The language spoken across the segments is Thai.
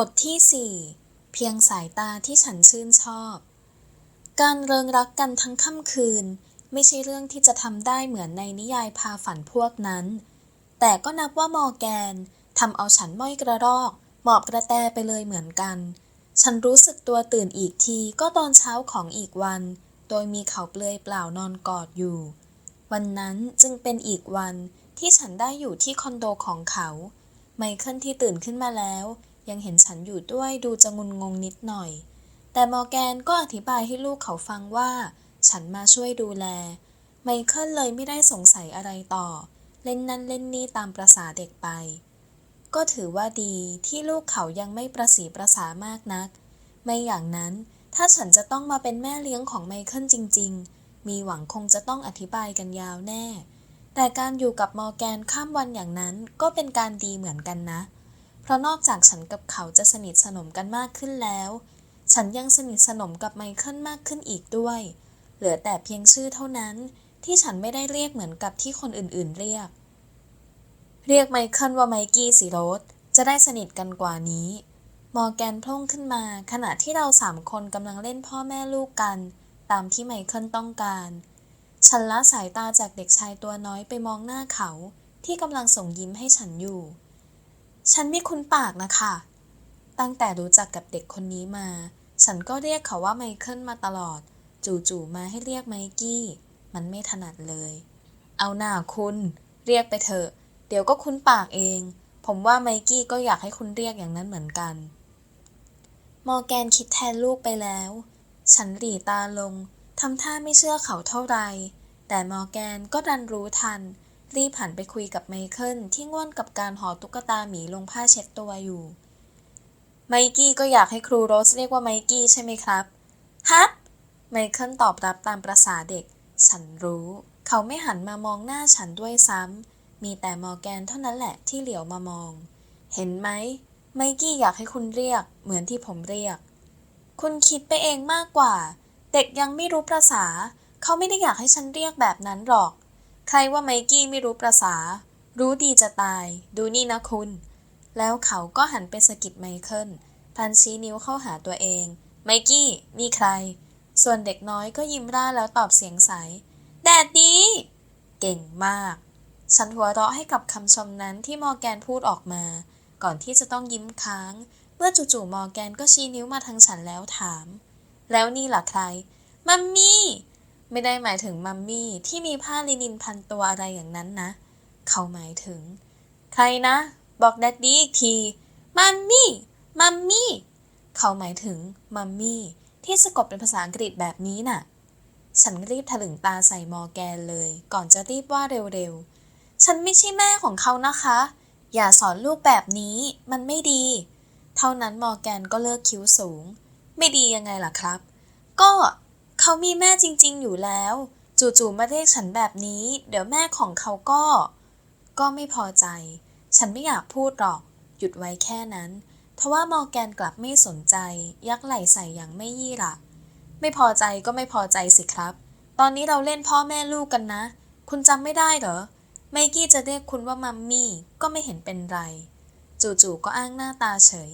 บทที่ 4 เพียงสายตาที่ฉันชื่นชอบ การเริงรักกันทั้งค่ำคืน ไม่ใช่เรื่องที่จะทำได้เหมือนในนิยายพาฝันพวกนั้น แต่ก็นับว่ามอแกนทำเอาฉันม้อยกระรอกหมอบกระแตไปเลยเหมือนกัน ฉันรู้สึกตัวตื่นอีกทีก็ตอนเช้าของอีกวัน โดยมีเขาเปลือยเปล่านอนกอดอยู่ วันนั้นจึงเป็นอีกวันที่ฉันได้อยู่ที่คอนโดของเขา ไมเคิลที่ตื่นขึ้นมาแล้ว ยังเห็นฉันอยู่ด้วยดูจะงุนงงนิดหน่อย แต่มอร์แกนก็อธิบายให้ลูกเขาฟังว่า ฉันมาช่วยดูแล ไมเคิลเลยไม่ได้สงสัยอะไรต่อ เล่นนั่นเล่นนี่ตามประษาเด็กไป ก็ถือว่าดีที่ลูกเขายังไม่ประสีประสามากนัก ไม่อย่างนั้นถ้าฉันจะต้องมาเป็นแม่เลี้ยงของไมเคิลจริง ๆ มีหวังคงจะต้องอธิบายกันยาวแน่ แต่การอยู่กับมอร์แกนข้ามวันอย่างนั้นก็เป็นการดีเหมือนกันนะ เพราะนอกจากฉันกับเขาจะสนิทสนมกันมากขึ้นแล้ว ฉันยังสนิทสนมกับไมเคิลมากขึ้นอีกด้วย เหลือแต่เพียงชื่อเท่านั้นที่ฉันไม่ได้เรียกเหมือนกับที่คนอื่นๆเรียก เรียกไมเคิลว่าไมกี้สิโรสจะได้สนิทกันกว่านี้ มอร์แกนพล่งขึ้นมา ขณะที่เราสามคนกำลังเล่นพ่อแม่ลูกกัน ตามที่ไมเคิลต้องการ ฉันละสายตาจากเด็กชายตัวน้อยไปมองหน้าเขาที่กำลังส่งยิ้มให้ฉันอยู่ ฉันไม่คุ้นปากนะคะ ตั้งแต่รู้จักกับเด็กคนนี้มา ฉันก็เรียกเขาว่าไมเคิลมาตลอด จู่ๆมาให้เรียกไมกี้ มันไม่ถนัดเลย เอาหน้าคุณ เรียกไปเถอะ เดี๋ยวก็คุ้นปากเอง ผมว่าไมกี้ก็อยากให้คุณเรียกอย่างนั้นเหมือนกัน มอร์แกนคิดแทนลูกไปแล้ว ฉันหลีตาลงทำท่าไม่เชื่อเขาเท่าไหรแต่มอร์แกนก็ดันรู้ทัน รีบหันไปคุยกับไมเคิลที่ง่วนกับการห่อตุ๊กตาหมีลงผ้าเช็ดตัวอยู่ ไมกี้ก็อยากให้ครูโรสเรียกว่าไมกี้ใช่ไหมครับฮับไมเคิลตอบรับตามประษาเด็ก ฉันรู้ เขาไม่หันมามองหน้าฉันด้วยซ้ำ มีแต่มอร์แกนเท่านั้นแหละที่เหลียวมามอง เห็นไหม ไมกี้อยากให้คุณเรียก เหมือนที่ผมเรียก คุณคิดไปเองมากกว่า เด็กยังไม่รู้ประษา เขาไม่ได้อยากให้ฉันเรียกแบบนั้นหรอก ใครว่าไมกี้ไม่รู้ประษา รู้ดีจะตาย ดูนี่นะคุณ แล้วเขาก็หันไปสะกิดไมเคิล พันชี้นิ้วเข้าหาตัวเอง ไมกี้ นี่ใคร ส่วนเด็กน้อยก็ยิ้มร่าแล้วตอบเสียงใส แดดดี เก่งมาก ฉันหัวเราะให้กับคำชมนั้นที่มอร์แกนพูดออกมา ก่อนที่จะต้องยิ้มค้าง เมื่อจู่ๆมอร์แกนก็ชี้นิ้วมาทางฉันแล้วถาม แล้วนี่ล่ะใคร มัมมี่ ไม่ได้หมายถึงมัมมี่ที่มีผ้าลินินพันตัวอะไรอย่างนั้นนะ เขาหมายถึง ใครนะ บอกแดดดี้อีกที มัมมี่ มัมมี่ เขาหมายถึงมัมมี่ที่สะกดเป็นภาษาอังกฤษแบบนี้น่ะ ฉันรีบถลึงตาใส่มอร์แกนเลย ก่อนจะรีบว่าเร็วๆ ฉันไม่ใช่แม่ของเขานะคะ อย่าสอนลูกแบบนี้ มันไม่ดี เท่านั้นมอร์แกนก็เลิกคิ้วสูง ไม่ดียังไงล่ะครับ ก็ เขามีแม่จริงๆอยู่แล้ว จู่ๆมาเรียกฉันแบบนี้ เดี๋ยวแม่ของเขาก็ ก็ไม่พอใจ ฉันไม่อยากพูดหรอก หยุดไว้แค่นั้นทว่ามอร์แกนกลับไม่สนใจ ยักไหล่ใส่อย่างไม่ยี่หระไม่พอใจก็ไม่พอใจสิครับ ตอนนี้เราเล่นพ่อแม่ลูกกันนะ คุณจำไม่ได้เหรอไมกี้จะเรียกคุณว่ามัมมี่ก็ไม่เห็นเป็นไร จู่ๆก็อ้างหน้าตาเฉย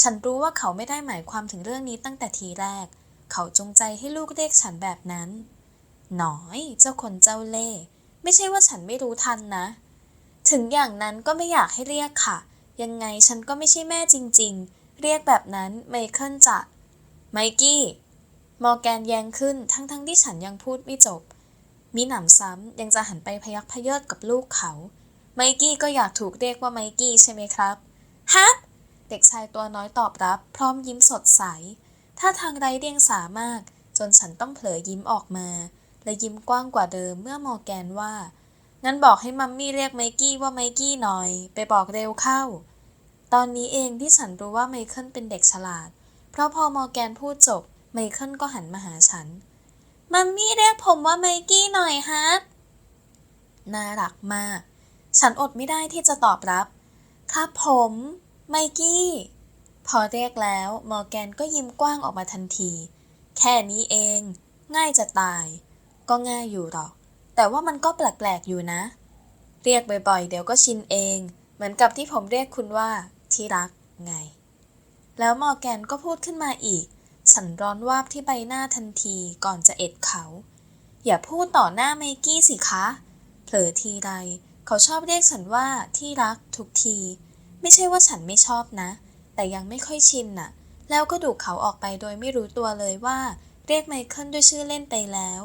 ฉันรู้ว่าเขาไม่ได้หมายความถึงเรื่องนี้ตั้งแต่ทีแรก เขาจงใจให้ลูกเรียกฉันแบบนั้น หน่อยเจ้าคนเจ้าเล่ไม่ใช่ว่าฉันไม่รู้ทันนะ ถึงอย่างนั้นก็ไม่อยากให้เรียกค่ะ ยังไงฉันก็ไม่ใช่แม่จริง ๆ เรียกแบบนั้นไมเคิลจะไมกี้มอร์แกนแยงขึ้นทั้งๆทที่ฉันยังพูดไม่จบ มีหนำซ้ำยังจะหันไปพยักพยเยิดกับลูกเขา ไมกี้ก็อยากถูกเรียกว่าไมกี้ใช่ไหมครับ ฮับ เด็กชายตัวน้อยตอบรับ พร้อมยิ้มสดใส ท่าทางไร้เดียงสามาก จนฉันต้องเผลอยิ้มออกมา และยิ้มกว้างกว่าเดิมเมื่อมอร์แกนว่า งั้นบอกให้มัมมี่เรียกไมกี้ว่าไมกี้หน่อย ไปบอกเร็วเข้า ตอนนี้เองที่ฉันรู้ว่าไมเคิลเป็นเด็กฉลาด เพราะพอมอร์แกนพูดจบ ไมเคิลก็หันมาหาฉัน มัมมี่เรียกผมว่าไมกี้หน่อยฮะน่ารักมาก ฉันอดไม่ได้ที่จะตอบรับ ครับผม ไมกี้ พอเรียกแล้วมอร์แกนก็ยิ้มกว้างออกมาทันที แค่นี้เอง ง่ายจะตาย ก็ง่ายอยู่หรอก แต่ว่ามันก็แปลกๆอยู่นะ เรียกบ่อยๆ เดี๋ยวก็ชินเอง เหมือนกับที่ผมเรียกคุณว่าที่รักไง แล้วมอร์แกนก็พูดขึ้นมาอีก ฉันร้อนวาบที่ใบหน้าทันทีก่อนจะเอ็ดเขา อย่าพูดต่อหน้าไมกี้สิคะ เผลอทีไร เขาชอบเรียกฉันว่าที่รักทุกที ไม่ใช่ว่าฉันไม่ชอบนะ แต่ยังไม่ค่อยชินน่ะ แล้วก็ดูเขาออกไปโดยไม่รู้ตัวเลยว่า เรียกไมเคิลด้วยชื่อเล่นไปแล้ว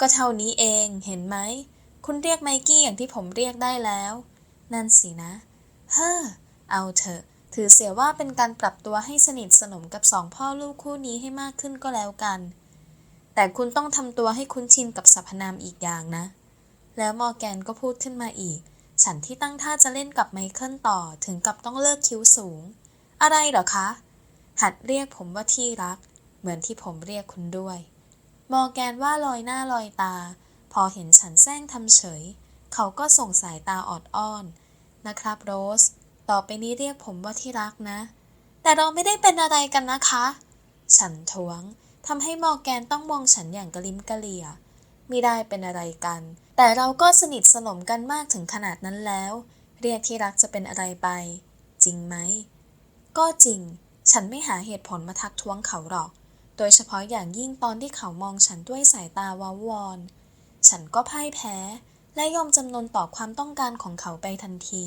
ก็เท่านี้เองเห็นไหม คุณเรียกไมกี้อย่างที่ผมเรียกได้แล้ว นั่นสินะ เฮ้อ เอาเถอะ ถือเสียว่าเป็นการปรับตัวให้สนิทสนมกับสองพ่อลูกคู่นี้ให้มากขึ้นก็แล้วกัน แต่คุณต้องทำตัวให้คุ้นชินกับสรรพนามอีกอย่างนะ แล้วมอร์แกนก็พูดขึ้นมาอีก ฉันที่ตั้งท่าจะเล่นกับไมเคิลต่อถึงกับต้องเลิกคิ้วสูง อะไรเหรอคะ หัดเรียกผมว่าที่รัก เหมือนที่ผมเรียกคุณด้วย มอร์แกนว่าลอยหน้าลอยตา พอเห็นฉันแซงทำเฉย เขาก็ส่งสายตาออดอ้อน นะครับโรส ต่อไปนี้เรียกผมว่าที่รักนะ แต่เราไม่ได้เป็นอะไรกันนะคะ ฉันทวงทำให้มอร์แกนต้องมองฉันอย่างกระลิมกระเหลี่ย ไม่ได้เป็นอะไรกัน แต่เราก็สนิทสนมกันมากถึงขนาดนั้นแล้ว เรียกที่รักจะเป็นอะไรไป จริงไหม ก็จริง ฉันไม่หาเหตุผลมาทักท้วงเขาหรอก โดยเฉพาะอย่างยิ่งตอนที่เขามองฉันด้วยสายตาวาวอน ฉันก็พ่ายแพ้ และยอมจำนนต่อความต้องการของเขาไปทันที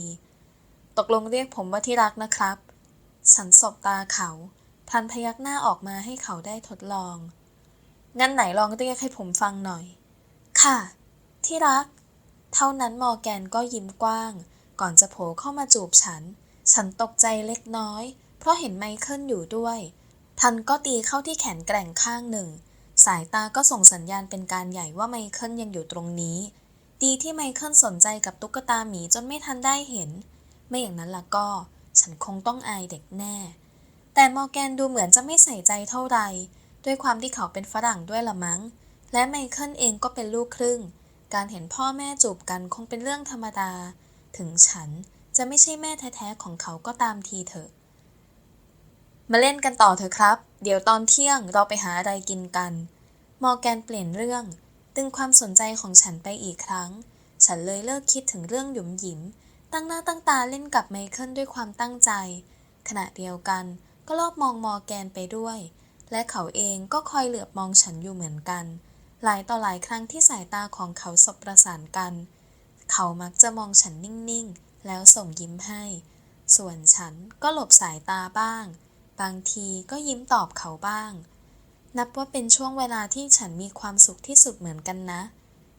ตกลงเรียกผมว่าที่รักนะครับ ฉันสบตาเขาพลันพยักหน้าออกมาให้เขาได้ทดลอง งั้นไหนลองเรียกให้ผมฟังหน่อย ค่ะ ที่รัก เท่านั้นมอร์แกนก็ยิ้มกว้าง ก่อนจะโผล่เข้ามาจูบฉัน ฉันตกใจเล็กน้อย เพราะเห็นไมเคิลอยู่ด้วยพันก็ตีเข้าที่แขนแกร่งข้างหนึ่ง สายตาก็ส่งสัญญาณเป็นการใหญ่ว่าไมเคิลยังอยู่ตรงนี้ ดีที่ไมเคิลสนใจกับตุ๊กตาหมีจนไม่ทันได้เห็น ไม่อย่างนั้นล่ะก็ ฉันคงต้องอายเด็กแน่ แต่มอร์แกนดูเหมือนจะไม่ใส่ใจเท่าไหร่ด้วยความที่เขาเป็นฝรั่งด้วยละมั้ง และไมเคิลเองก็เป็นลูกครึ่ง การเห็นพ่อแม่จูบกันคงเป็นเรื่องธรรมดา ถึงฉันจะไม่ใช่แม่แท้ๆของเขาก็ตามทีเถอะ มาเล่นกันต่อเถอะครับ เดี๋ยวตอนเที่ยงเราไปหาอะไรกินกัน มอร์แกนเปลี่ยนเรื่อง ดึงความสนใจของฉันไปอีกครั้ง ฉันเลยเลิกคิดถึงเรื่องหยุมหยิม ตั้งหน้าตั้งตาเล่นกับไมเคิลด้วยความตั้งใจ ขณะเดียวกันก็รอบมองมอร์แกนไปด้วย และเขาเองก็คอยเหลือบมองฉันอยู่เหมือนกัน หลายต่อหลายครั้งที่สายตาของเขาสบประสานกัน เขามักจะมองฉันนิ่งๆ แล้วส่งยิ้มให้ ส่วนฉันก็หลบสายตาบ้าง บางทีก็ยิ้มตอบเขาบ้าง นับว่าเป็นช่วงเวลาที่ฉันมีความสุขที่สุดเหมือนกันนะ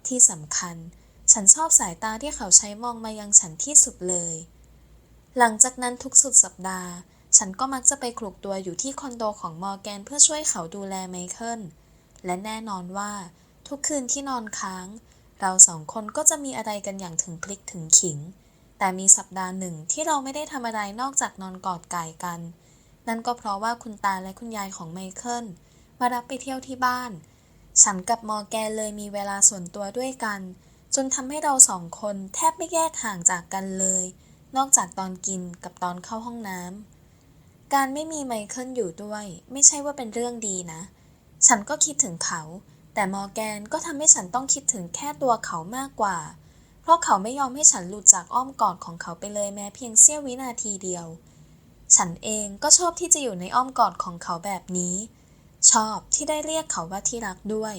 ที่สำคัญ ฉันชอบสายตาที่เขาใช้มองมายังฉันที่สุดเลย หลังจากนั้นทุกสุดสัปดาห์ ฉันก็มักจะไปคลุกตัวอยู่ที่คอนโดของมอร์แกนเพื่อช่วยเขาดูแลไมเคิล และแน่นอนว่า ทุกคืนที่นอนค้าง เราสองคนก็จะมีอะไรกันอย่างถึงพลิกถึงขิง แต่มีสัปดาห์หนึ่งที่เราไม่ได้ทำอะไรนอกจากนอนกอดไก่กัน นั่นก็เพราะว่าคุณตาและคุณยายของไมเคิลมารับไปเที่ยวที่บ้าน ฉันกับมอแกนเลยมีเวลาส่วนตัวด้วยกัน จนทำให้เราสองคนแทบไม่แยกห่างจากกันเลย นอกจากตอนกินกับตอนเข้าห้องน้ำการไม่มีไมเคิลอยู่ด้วย ไม่ใช่ว่าเป็นเรื่องดีนะ ฉันก็คิดถึงเขา แต่มอร์แกนก็ทำให้ฉันต้องคิดถึงแค่ตัวเขามากกว่า เพราะเขาไม่ยอมให้ฉันหลุดจากอ้อมกอดของเขาไปเลยแม้เพียงเสี้ยววินาทีเดียว ฉันเองก็ชอบที่จะอยู่ในอ้อมกอดของเขาแบบนี้ ชอบที่ได้เรียกเขาว่าที่รักด้วย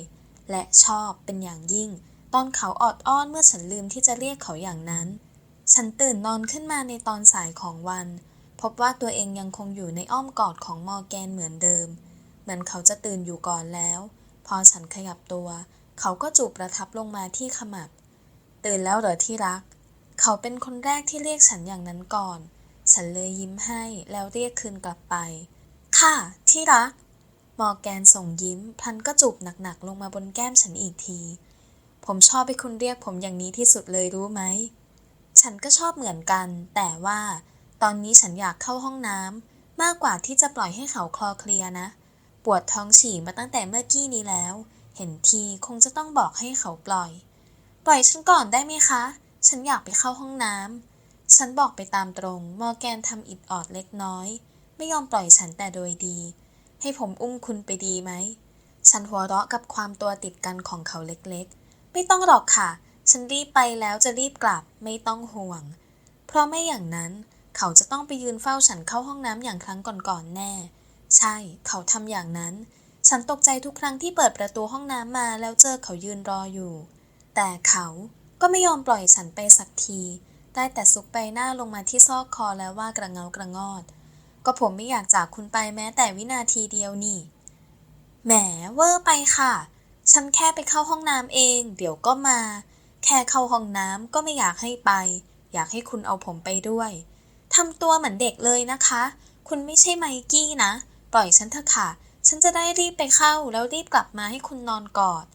และชอบเป็นอย่างยิ่ง ตอนเขาออดอ้อนเมื่อฉันลืมที่จะเรียกเขาอย่างนั้น ฉันตื่นนอนขึ้นมาในตอนสายของวัน พบว่าตัวเองยังคงอยู่ในอ้อมกอดของมอร์แกนเหมือนเดิม เหมือนเขาจะตื่นอยู่ก่อนแล้ว พอฉันขยับตัว เขาก็จูบประทับลงมาที่ขมับ ตื่นแล้วเหรอที่รัก เขาเป็นคนแรกที่เรียกฉันอย่างนั้นก่อน ฉันเลยยิ้มให้แล้วเรียกคืนกลับไป ค่ะ ที่รัก มอแกนส่งยิ้มพลันก็จูบหนักๆลงมาบนแก้มฉันอีกที ผมชอบให้คุณเรียกผมอย่างนี้ที่สุดเลยรู้ไหม ฉันก็ชอบเหมือนกัน แต่ว่า ตอนนี้ฉันอยากเข้าห้องน้ำมากกว่าที่จะปล่อยให้เขาคลอเคลียนะ ปวดท้องฉี่มาตั้งแต่เมื่อกี้นี้แล้ว เห็นทีคงจะต้องบอกให้เขาปล่อย ปล่อยฉันก่อนได้ไหมคะ ฉันอยากไปเข้าห้องน้ำ ฉันบอกไปตามตรง มอแกนทำอิดออดเล็กน้อย ไม่ยอมปล่อยฉันแต่โดยดี ให้ผมอุ้มคุณไปดีไหม ฉันหัวเราะกับความตัวติดกันของเขาเล็กๆ ไม่ต้องหรอกค่ะ ฉันรีบไปแล้วจะรีบกลับ ไม่ต้องห่วง เพราะไม่อย่างนั้น เขาจะต้องไปยืนเฝ้าฉันเข้าห้องน้ำอย่างครั้งก่อนๆแน่ ใช่ เขาทำอย่างนั้น ฉันตกใจทุกครั้งที่เปิดประตูห้องน้ำมาแล้วเจอเขายืนรออยู่ แต่เขาก็ไม่ยอมปล่อยฉันไปสักที ได้แต่ซุกใบหน้าลงมาที่ซอกคอแล้วว่ากระเงากระงอด ก็ผมไม่อยากจากคุณไปแม้แต่วินาทีเดียวนี่ แหมเวอร์ไปค่ะ ฉันแค่ไปเข้าห้องน้ำเอง เดี๋ยวก็มา แค่เข้าห้องน้ำก็ไม่อยากให้ไป อยากให้คุณเอาผมไปด้วยทำตัวเหมือนเด็กเลยนะคะ คุณไม่ใช่ไมกี้นะ ปล่อยฉันเถอะค่ะ ฉันจะได้รีบไปเข้าแล้วรีบกลับมาให้คุณนอนกอด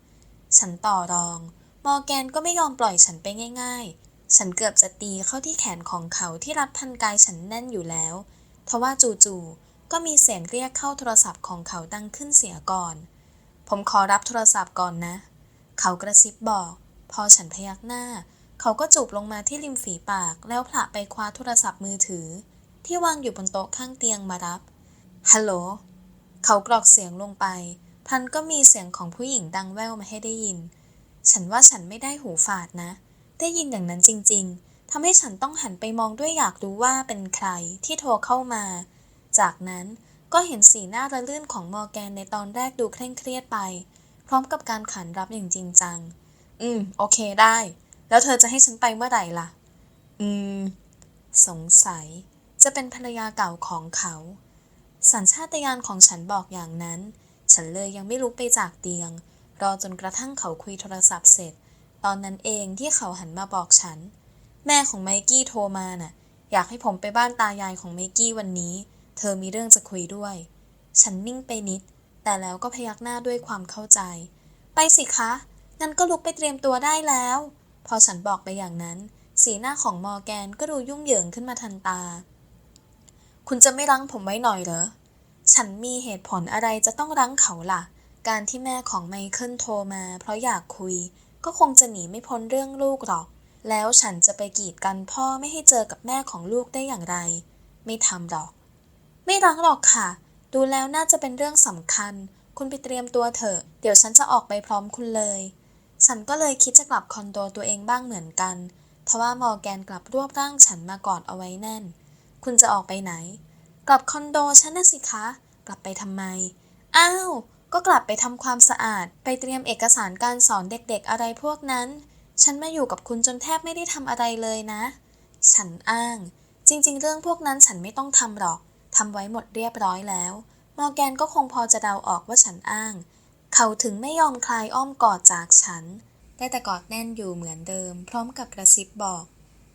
ฉันต่อรอง มอร์แกนก็ไม่ยอมปล่อยฉันไปง่าย ๆ ฉันเกือบจะตีเข้าที่แขนของเขาที่รัดพันกายฉันแน่นอยู่แล้ว ทว่าจู่ๆก็มีเสียงเรียกเข้าโทรศัพท์ของเขาดังขึ้นเสียก่อน ผมขอรับโทรศัพท์ก่อนนะ เขากระซิบบอก พอฉันพยักหน้า เขาก็จูบลงมาที่ริมฝีปากแล้วผละไปคว้าโทรศัพท์มือถือ ที่วางอยู่บนโต๊ะข้างเตียงมารับ ฮัลโหล เขากรอกเสียงลงไปพันก็มีเสียงของผู้หญิงดังแว่วมาให้ได้ยิน ฉันว่าฉันไม่ได้หูฝาดนะ ได้ยินอย่างนั้นจริง ๆทำให้ฉันต้องหันไปมองด้วยอยากรู้ว่าเป็นใครที่โทรเข้ามา จากนั้นก็เห็นสีหน้าระลื่นของมอร์แกนในตอนแรกดูเคร่งเครียดไป พร้อมกับการขันรับอย่างจริงจัง อืม โอเคได้ แล้วเธอจะให้ฉันไปเมื่อไหร่ล่ะ อืม สงสัย จะเป็นภรรยาเก่าของเขา สัญชาตญาณของฉันบอกอย่างนั้น ฉันเลยยังไม่ลุกไปจากเตียง รอจนกระทั่งเขาคุยโทรศัพท์เสร็จ ตอนนั้นเองที่เขาหันมาบอกฉัน แม่ของไมกี้โทรมาน่ะ อยากให้ผมไปบ้านตายายของไมกี้วันนี้ เธอมีเรื่องจะคุยด้วย ฉันนิ่งไปนิด แต่แล้วก็พยักหน้าด้วยความเข้าใจ ไปสิคะ งั้นก็ลุกไปเตรียมตัวได้แล้ว พอฉันบอกไปอย่างนั้น สีหน้าของมอร์แกนก็ดูยุ่งเหยิงขึ้นมาทันตา คุณจะไม่รั้งผมไว้หน่อยเหรอ ฉันมีเหตุผลอะไรจะต้องรั้งเขาล่ะ การที่แม่ของไมเคิลโทรมา เพราะอยากคุย ก็คงจะหนีไม่พ้นเรื่องลูกหรอก แล้วฉันจะไปกีดกันพ่อไม่ให้เจอกับแม่ของลูกได้อย่างไร ไม่ทำหรอก ไม่รั้งหรอกค่ะ ดูแล้วน่าจะเป็นเรื่องสำคัญ คุณไปเตรียมตัวเถอะ เดี๋ยวฉันจะออกไปพร้อมคุณเลย ฉันก็เลยคิดจะกลับคอนโดตัวเองบ้างเหมือนกัน ทว่ามอร์แกนกลับรวบร่างฉันมากอดเอาไว้แน่น คุณจะออกไปไหน กลับคอนโดฉันนะสิคะ กลับไปทำไม อ้าว ก็กลับไปทำความสะอาด ไปเตรียมเอกสารการสอนเด็กๆอะไรพวกนั้น ฉันมาอยู่กับคุณจนแทบไม่ได้ทำอะไรเลยนะ ฉันอ้าง จริงๆ เรื่องพวกนั้นฉันไม่ต้องทำหรอก ทำไว้หมดเรียบร้อยแล้ว มอร์แกนก็คงพอจะเดาออกว่าฉันอ้าง เขาถึงไม่ยอมคลายอ้อมกอดจากฉัน ได้แต่กอดแน่นอยู่เหมือนเดิม พร้อมกับกระซิบบอก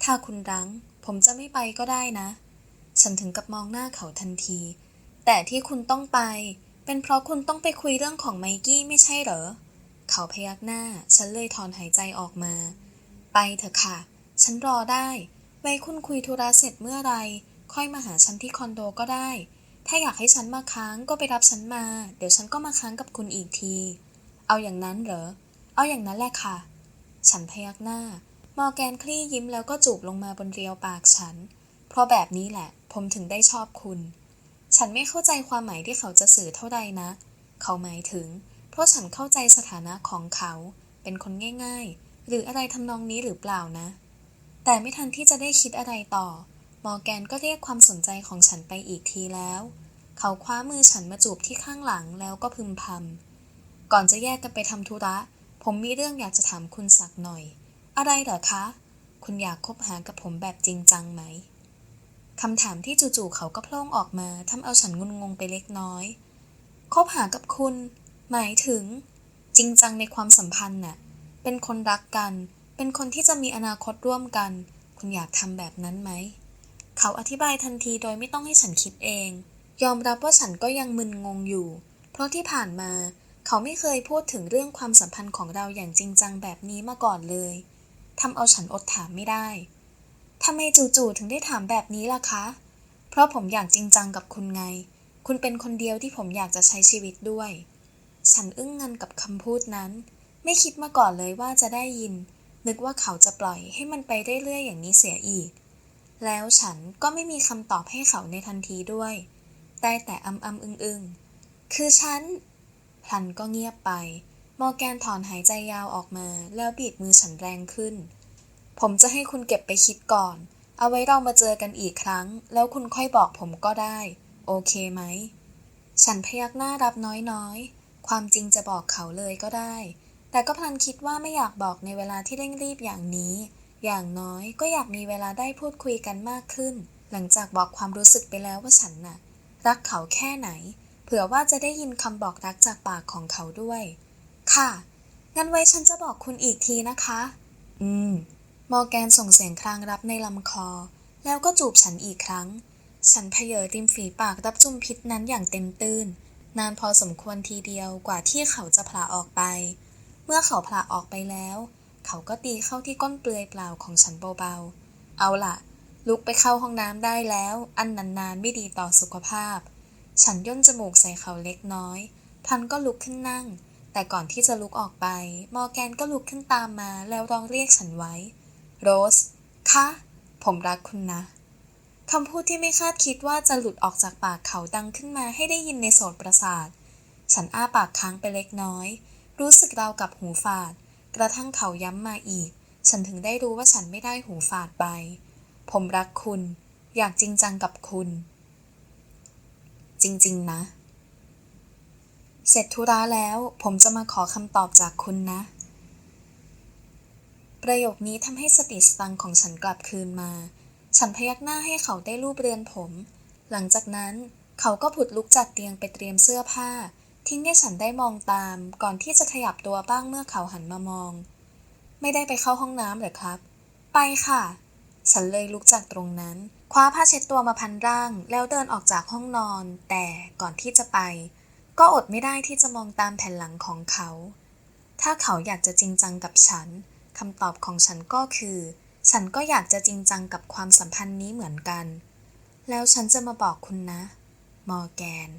ถ้าคุณรั้ง ผมจะไม่ไปก็ได้นะ ฉันถึงกับมองหน้าเขาทันที แต่ที่คุณต้องไป เป็นเพราะคุณต้องไปคุยเรื่องของไมกี้ไม่ใช่เหรอ เขาพยักหน้า ฉันเลยถอนหายใจออกมา ไปเถอะค่ะ ฉันรอได้ ไว้คุณคุยธุระเสร็จเมื่อไรค่อยมาหาฉันที่คอนโดก็ได้ ถ้าอยากให้ฉันมาค้างก็ไปรับฉันมา เดี๋ยวฉันก็มาค้างกับคุณอีกที เอาอย่างนั้นเหรอ เอาอย่างนั้นแหละค่ะ ฉันพยักหน้า มอร์แกนคลี่ยิ้มแล้วก็จูบลงมาบนเรียวปากฉัน เพราะแบบนี้แหละ ผมถึงได้ชอบคุณ ฉันไม่เข้าใจความหมายที่เขาจะสื่อเท่าใดนะ เขาหมายถึง เพราะฉันเข้าใจสถานะของเขา เป็นคนง่ายๆ หรืออะไรทำนองนี้หรือเปล่านะ แต่ไม่ทันที่จะได้คิดอะไรต่อ มอร์แกนก็เรียกความสนใจของฉันไปอีกทีแล้ว เขาคว้ามือฉันมาจูบที่ข้างหลังแล้วก็พึมพำก่อนจะแยกกันไปทำธุระ ผมมีเรื่องอยากจะถามคุณสักหน่อย อะไรเหรอคะ คุณอยากคบหากับผมแบบจริงจังไหม คำถามที่จู่ๆเขาก็โพล่งออกมาทำเอาฉันงุนงงไปเล็กน้อย คบหากับคุณ หมายถึง จริงจังในความสัมพันธ์น่ะ เป็นคนรักกัน เป็นคนที่จะมีอนาคตร่วมกัน คุณอยากทำแบบนั้นไหม เขาอธิบายทันทีโดยไม่ต้องให้ฉันคิดเอง ยอมรับว่าฉันก็ยังมึนงงอยู่ เพราะที่ผ่านมา เขาไม่เคยพูดถึงเรื่องความสัมพันธ์ของเราอย่างจริงจังแบบนี้มาก่อนเลยทำเอาฉันอดถามไม่ได้ ทำไมจู่ๆถึงได้ถามแบบนี้ล่ะคะ เพราะผมอยากจริงจังกับคุณไง คุณเป็นคนเดียวที่ผมอยากจะใช้ชีวิตด้วย ฉันอึ้งงันกับคำพูดนั้น ไม่คิดมาก่อนเลยว่าจะได้ยิน นึกว่าเขาจะปล่อยให้มันไปเรื่อยๆอย่างนี้เสียอีก แล้วฉันก็ไม่มีคำตอบให้เขาในทันทีด้วยได้แต่อำอำอึงอึงๆ คือฉัน พลันก็เงียบไป มอแกนถอนหายใจยาวออกมา แล้วบีบมือฉันแรงขึ้น ผมจะให้คุณเก็บไปคิดก่อน เอาไว้เรามาเจอกันอีกครั้ง แล้วคุณค่อยบอกผมก็ได้ โอเคไหม ฉันพยักหน้ารับน้อยๆ ความจริงจะบอกเขาเลยก็ได้ แต่ก็พลันคิดว่าไม่อยากบอกในเวลาที่เร่งรีบอย่างนี้ อย่างน้อยก็อยากมีเวลาได้พูดคุยกันมากขึ้น หลังจากบอกความรู้สึกไปแล้วว่าฉันน่ะ รักเขาแค่ไหน เผื่อว่าจะได้ยินคำบอกรักจากปากของเขาด้วย ค่ะ งั้นไว้ฉันจะบอกคุณอีกทีนะคะ อืม มอร์แกนส่งเสียงครางรับในลำคอ แล้วก็จูบฉันอีกครั้ง ฉันเพเยอริมฝีปากรับจุ่มพิษนั้นอย่างเต็มตื้น นานพอสมควรทีเดียวกว่าที่เขาจะผลาออกไป เมื่อเขาผลาออกไปแล้ว เขาก็ตีเข้าที่ก้นเปลือยเปล่าของฉันเบาๆ เอาล่ะ ลุกไปเข้าห้องน้ำได้แล้ว อันนานๆไม่ดีต่อสุขภาพ ฉันย่นจมูกใส่เขาเล็กน้อย พันก็ลุกขึ้นนั่ง แต่ก่อนที่จะลุกออกไป มอร์แกนก็ลุกขึ้นตามมาแล้วร้องเรียกฉันไว้ โรส คะ ผมรักคุณนะ คำพูดที่ไม่คาดคิดว่าจะหลุดออกจากปากเขาดังขึ้นมาให้ได้ยินในโสตประสาท ฉันอ้าปากค้างไปเล็กน้อย รู้สึกราวกับหูฝาด กระทั่งเขาย้ำมาอีก ฉันถึงได้รู้ว่าฉันไม่ได้หูฝาดไป ผมรักคุณ อยากจริงจังกับคุณ จริง ๆ นะ เสร็จธุระแล้ว ผมจะมาขอคำตอบจากคุณนะ ประโยคนี้ทำให้สติสตังของฉันกลับคืนมา ฉันพยักหน้าให้เขาได้รูปเรือนผม หลังจากนั้นเขาก็ผุดลุกจากเตียงไปเตรียมเสื้อผ้า ทิ้งให้ฉันได้มองตาม ก่อนที่จะขยับตัวบ้างเมื่อเขาหันมามอง ไม่ได้ไปเข้าห้องน้ำเหรอครับ ไปค่ะ ฉันเลยลุกจากตรงนั้น คว้าผ้าเช็ดตัวมาพันร่าง แล้วเดินออกจากห้องนอน แต่ก่อนที่จะไป ก็อดไม่ได้ที่จะมองตามแผ่นหลังของเขา ถ้าเขาอยากจะจริงจังกับฉัน คำตอบของฉันก็คือ ฉันก็อยากจะจริงจังกับความสัมพันธ์นี้เหมือนกัน แล้วฉันจะมาบอกคุณนะ มอร์แกน